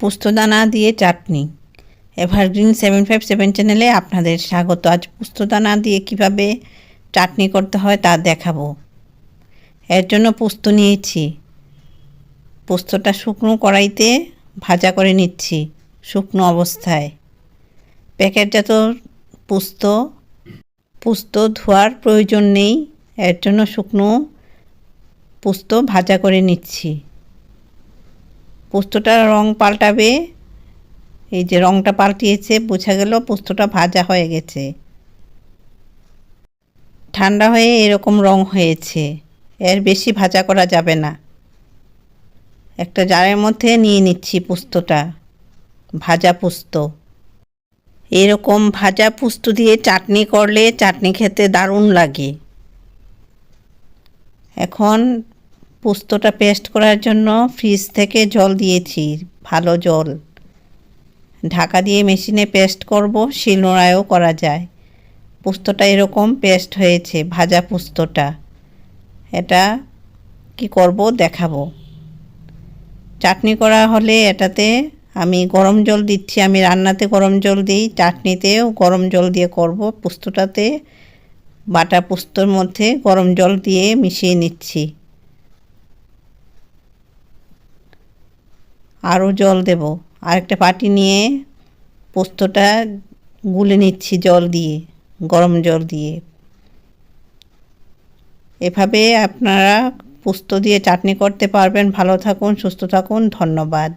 পোস্তদানা দিয়ে চাটনি। এভারগ্রিন সেভেন ফাইভ সেভেন চ্যানেলে আপনাদের স্বাগত। আজ পোস্তদানা দিয়ে কীভাবে চাটনি করতে হয় তা দেখাবো। এর জন্য পোস্ত নিয়েছি। পোস্তটা শুকনো কড়াইতে ভাজা করে নিচ্ছি শুকনো অবস্থায়। প্যাকেটজাত পোস্ত। পোস্ত ধোয়ার প্রয়োজন নেই। এর জন্য শুকনো পোস্ত ভাজা করে নিচ্ছি। পোস্তটার রং পাল্টাবে। এই যে রংটা পাল্টিয়েছে, বোঝা গেল পোস্তটা ভাজা হয়ে গেছে। ঠান্ডা হয়ে এরকম রং হয়েছে। এর বেশি ভাজা করা যাবে না। একটা জারের মধ্যে নিয়ে নিচ্ছি পোস্তটা। ভাজা পোস্ত। এরকম ভাজা পোস্ত দিয়ে চাটনি করলে চাটনি খেতে দারুণ লাগে। এখন পোস্তটা পেস্ট করার জন্য ফ্রিজ থেকে জল দিয়েছি, ভালো জল। ঢাকা দিয়ে মেশিনে পেস্ট করব, শিলনোড়ায়ও করা যায়। পোস্তটা এরকম পেস্ট হয়েছে, ভাজা পোস্তটা। এটা কি করব দেখাবো। চাটনি করা হলে এটাতে আমি গরম জল দিচ্ছি, আমি রান্নাতে গরম জল দিই, চাটনিতেও গরম জল দিয়ে করব। পোস্তটাতে বাটা পোস্তর মধ্যে গরম জল দিয়ে মিশিয়ে নিচ্ছি। আরও জল দেব। আরেকটা পাটি নিয়ে পোস্তটা গুলে নিচ্ছি জল দিয়ে, গরম জল দিয়ে। এভাবে আপনারা পোস্ত দিয়ে চাটনি করতে পারবেন। ভালো থাকুন, সুস্থ থাকুন। ধন্যবাদ।